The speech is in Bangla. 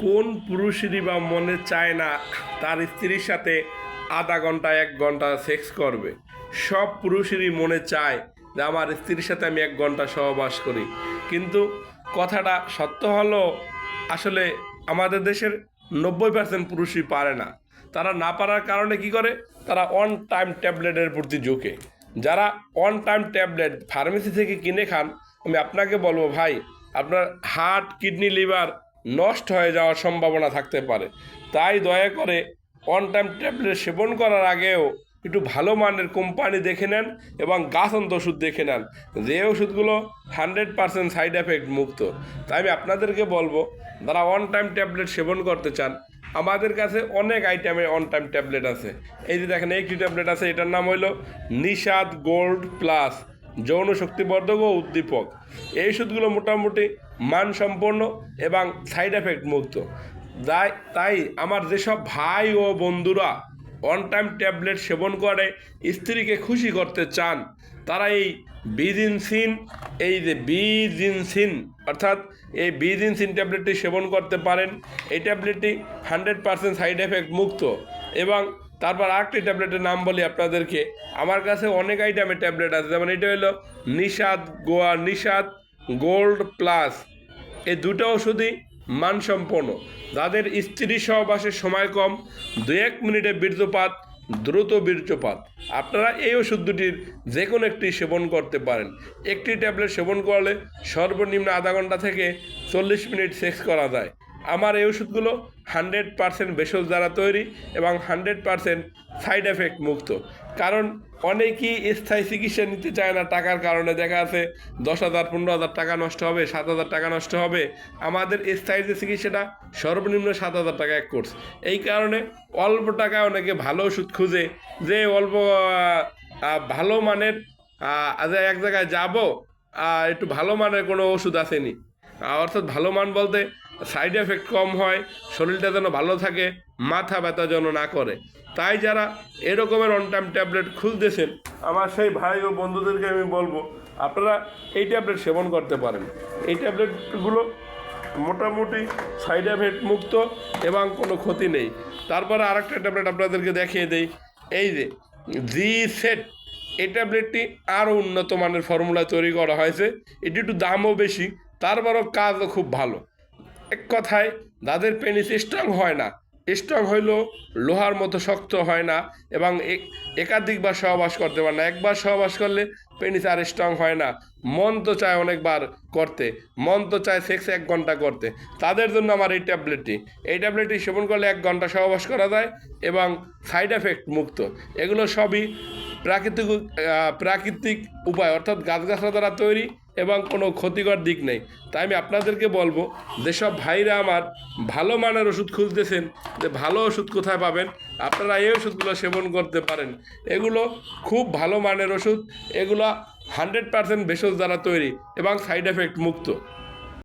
কোন পুরুষেরই বা মনে চায় না তার স্ত্রীর সাথে আধা ঘণ্টা, এক ঘণ্টা সেক্স করবে। সব পুরুষেরই মনে চায় যে আমার স্ত্রীর সাথে আমি এক ঘণ্টা সহবাস করি। কিন্তু কথাটা সত্য হলো, আসলে আমাদের দেশের নব্বই পার্সেন্ট পুরুষই পারে না। তারা না পারার কারণে কি করে? তারা অন টাইম ট্যাবলেটের প্রতি ঝুঁকে। যারা অন টাইম ট্যাবলেট ফার্মেসি থেকে কিনে খান, আমি আপনাকে বলব ভাই, আপনার হার্ট কিডনি লিভার নষ্ট হয়ে যাওয়ার সম্ভাবনা থাকতে পারে। তাই দয়া করে অন টাইম ট্যাবলেট সেবন করার আগেও একটু ভালো মানের কোম্পানি দেখে নেন এবং গাছন্ত ওষুধ দেখে নেন। যে ওষুধগুলো হান্ড্রেড পার্সেন্ট সাইড এফেক্ট মুক্ত। তাই আমি আপনাদেরকে বলব, যারা অন টাইম ট্যাবলেট সেবন করতে চান, আমাদের কাছে অনেক আইটেমের অন টাইম ট্যাবলেট আছে। এই যে দেখেন, একটি ট্যাবলেট আছে, এটার নাম হলো নিষাদ গোল্ড প্লাস। যৌন শক্তিবর্ধক ও উদ্দীপক। এই ওষুধগুলো মোটামুটি মানসম্পন্ন এবং সাইড এফেক্ট মুক্ত। তাই তাই আমার যেসব ভাই ও বন্ধুরা অন টাইম ট্যাবলেট সেবন করে, স্ত্রীকে খুশি করতে চান, তারা এই বিজিনসিন এই যে বিজিনসিন অর্থাৎ এই বিজিনসিন ট্যাবলেটটি সেবন করতে পারেন। এই ট্যাবলেটটি হান্ড্রেড পার্সেন্ট সাইড এফেক্ট মুক্ত এবং তারপর আরেকটি ট্যাবলেটের নাম বলি আপনাদেরকে। আমার কাছে অনেক আইটেমের ট্যাবলেট আছে, যেমন এটা হলো নিষাদ গোয়া নিষাদ গোল্ড প্লাস। এই দুটো ওষুধই মানসম্পন্ন। যাদের স্ত্রী সহবাসের সময় কম দু এক মিনিটে বীর্যপাত, দ্রুত বীর্যপাত। আপনারা এই ওষুধ দুটির যে কোনো একটি সেবন করতে পারেন। একটি ট্যাবলেট সেবন করলে সর্বনিম্ন আধা ঘণ্টা থেকে চল্লিশ মিনিট সেক্স করা যায়। আমার এই ওষুধগুলো হান্ড্রেড পারসেন্ট ভেষজ দ্বারা তৈরি এবং হান্ড্রেড পারসেন্ট সাইড এফেক্ট মুক্ত। কারণ অনেকেই স্থায়ী চিকিৎসা নিতে চায় না, টাকার কারণে। দেখা আছে দশ হাজার, পনেরো হাজার টাকা নষ্ট হবে, সাত হাজার টাকা নষ্ট হবে। আমাদের স্থায়ী যে চিকিৎসাটা, সর্বনিম্ন সাত হাজার টাকা এক কোর্স। এই কারণে অল্প টাকায় অনেকে ভালো ওষুধ খুঁজে যে অল্প ভালো মানের এক জায়গায় যাব একটু ভালো মানের কোনো ওষুধ আসেনি। অর্থাৎ ভালো মান বলতে সাইড এফেক্ট কম হয়, শরীরটা যেন ভালো থাকে, মাথা ব্যথা যেন না করে। তাই যারা এরকমের অন টাইম ট্যাবলেট খুঁজতেছেন আমার সেই ভাই ও বন্ধুদেরকে আমি বলব, আপনারা এই ট্যাবলেট সেবন করতে পারেন। এই ট্যাবলেটগুলো মোটামুটি সাইড এফেক্ট মুক্ত এবং কোনো ক্ষতি নেই। তারপরে আরেকটা ট্যাবলেট আপনাদেরকে দেখিয়ে দেই, এই যে জি সেট এই ট্যাবলেটটি আরও উন্নত মানের ফর্মুলা তৈরি করা হয়েছে। এটি একটু দামও বেশি তারপরও কাজও খুব ভালো। এক কথায় যাদের পেনিস স্ট্রং হয় না। স্ট্রং হইলেও লোহার মতো শক্ত হয় না এবং একাধিকবার সহবাস করতে পারে না। একবার সহবাস করলে পেনিস আর স্ট্রং হয় না। মন তো চায় অনেকবার করতে। মন তো চায় সেক্স এক ঘণ্টা করতে। তাদের জন্য আমার এই ট্যাবলেটটি এই ট্যাবলেটটি সেবন করলে এক ঘণ্টা সহবাস করা যায় এবং সাইড এফেক্ট মুক্ত। এগুলো সবই প্রাকৃতিক প্রাকৃতিক উপায়। অর্থাৎ গাছগাছরা দ্বারা তৈরি এবং কোনো ক্ষতিকর দিক নেই। তাই আমি আপনাদেরকে বলব, যেসব ভাইরা আমার ভালো মানের ওষুধ খুঁজতেছেন, যে ভালো ওষুধ কোথায় পাবেন, আপনারা এই ওষুধগুলো সেবন করতে পারেন। এগুলো খুব ভালো মানের ওষুধ, এগুলো হান্ড্রেড পারসেন্ট ভেষজ দ্বারা তৈরি এবং সাইড এফেক্ট মুক্ত।